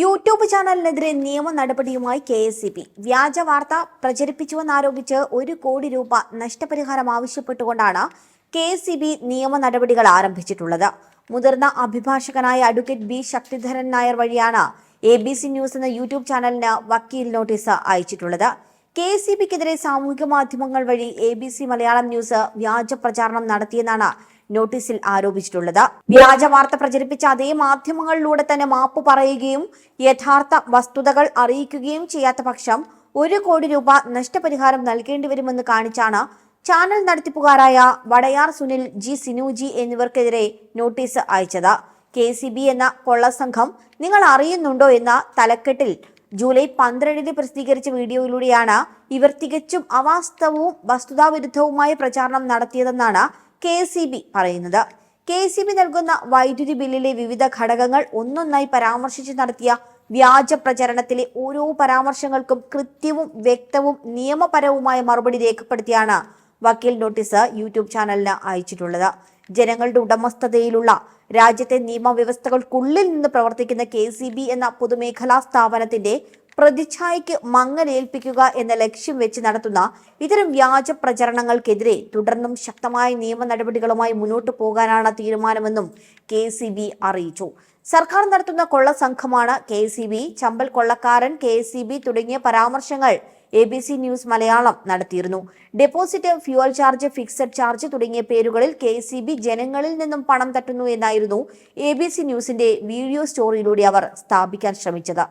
YouTube ചാനലിനെതിരെ നിയമ നടപടിയുമായി K S C B. വ്യാജ വാർത്ത പ്രചരിപ്പിച്ചുവെന്നാരോപിച്ച് ഒരു കോടി രൂപ നഷ്ടപരിഹാരം ആവശ്യപ്പെട്ടുകൊണ്ടാണ് കെ എസ് സി ബി നിയമ നടപടികൾ ആരംഭിച്ചിട്ടുള്ളത്. മുതിർന്ന അഭിഭാഷകനായ അഡ്വക്കേറ്റ് ബി ശക്തിധരൻ നായർ വഴിയാണ് എ ബി സി ന്യൂസ് എന്ന യൂട്യൂബ് ചാനലിന് വക്കീൽ നോട്ടീസ് അയച്ചിട്ടുള്ളത്. കെ സി ബിക്കെതിരെ സാമൂഹിക മാധ്യമങ്ങൾ വഴി A B C Malayalam news വ്യാജ പ്രചാരണം നടത്തിയെന്നാണ് നോട്ടീസിൽ ആരോപിച്ചിട്ടുള്ളത്. വ്യാജ വാർത്ത പ്രചരിപ്പിച്ച അതേ മാധ്യമങ്ങളിലൂടെ തന്നെ മാപ്പ് പറയുകയും യഥാർത്ഥ വസ്തുതകൾ അറിയിക്കുകയും ചെയ്യാത്ത പക്ഷം ഒരു കോടി രൂപ നഷ്ടപരിഹാരം നൽകേണ്ടി വരുമെന്ന് കാണിച്ചാണ് ചാനൽ നടത്തിപ്പുകാരായ വടയാർ സുനിൽ ജി സിനുജി എന്നിവർക്കെതിരെ നോട്ടീസ് അയച്ചത്. കെ എന്ന കൊള്ളസംഘം നിങ്ങൾ അറിയുന്നുണ്ടോ എന്ന തലക്കെട്ടിൽ ജൂലൈ പന്ത്രണ്ടിന് പ്രസിദ്ധീകരിച്ച വീഡിയോയിലൂടെയാണ് ഇവർ തികച്ചും അവാസ്തവവും വസ്തുതാവിരുദ്ധവുമായ പ്രചാരണം നടത്തിയതെന്നാണ് കെ പറയുന്നത്. കെ സി ബി നൽകുന്ന വൈദ്യുതി ബില്ലിലെ വിവിധ ഘടകങ്ങൾ ഒന്നൊന്നായി പരാമർശിച്ച് നടത്തിയ വ്യാജ പ്രചരണത്തിലെ ഓരോ പരാമർശങ്ങൾക്കും കൃത്യവും വ്യക്തവും നിയമപരവുമായ മറുപടി രേഖപ്പെടുത്തിയാണ് വക്കീൽ നോട്ടീസ് യൂട്യൂബ് ചാനലിന് അയച്ചിട്ടുള്ളത്. ജനങ്ങളുടെ ഉടമസ്ഥതയിലുള്ള രാജ്യത്തെ നിയമവ്യവസ്ഥകൾക്കുള്ളിൽ നിന്ന് പ്രവർത്തിക്കുന്ന കെ എന്ന പൊതുമേഖലാ സ്ഥാപനത്തിന്റെ പ്രതിച്ഛായയ്ക്ക് മങ്ങലേൽപ്പിക്കുക എന്ന ലക്ഷ്യം വെച്ച് നടത്തുന്ന ഇത്തരം വ്യാജ പ്രചരണങ്ങൾക്കെതിരെ തുടർന്നും ശക്തമായ നിയമ നടപടികളുമായി മുന്നോട്ട് പോകാനാണ് തീരുമാനമെന്നും കെ അറിയിച്ചു. സർക്കാർ നടത്തുന്ന കൊള്ള സംഘമാണ് കെ ചമ്പൽ കൊള്ളക്കാരൻ കെ തുടങ്ങിയ പരാമർശങ്ങൾ A B C news Malayalam നടത്തിയിരുന്നു. Deposit fuel charge fixed charge തുടങ്ങിയ പേരുകളിൽ കെ സി ബി ജനങ്ങളിൽ നിന്നും പണം തട്ടുന്നു എന്നായിരുന്നു എ ബി സി ന്യൂസിന്റെ വീഡിയോ സ്റ്റോറിയിലൂടെ അവർ സ്ഥാപിക്കാൻ ശ്രമിച്ചത്.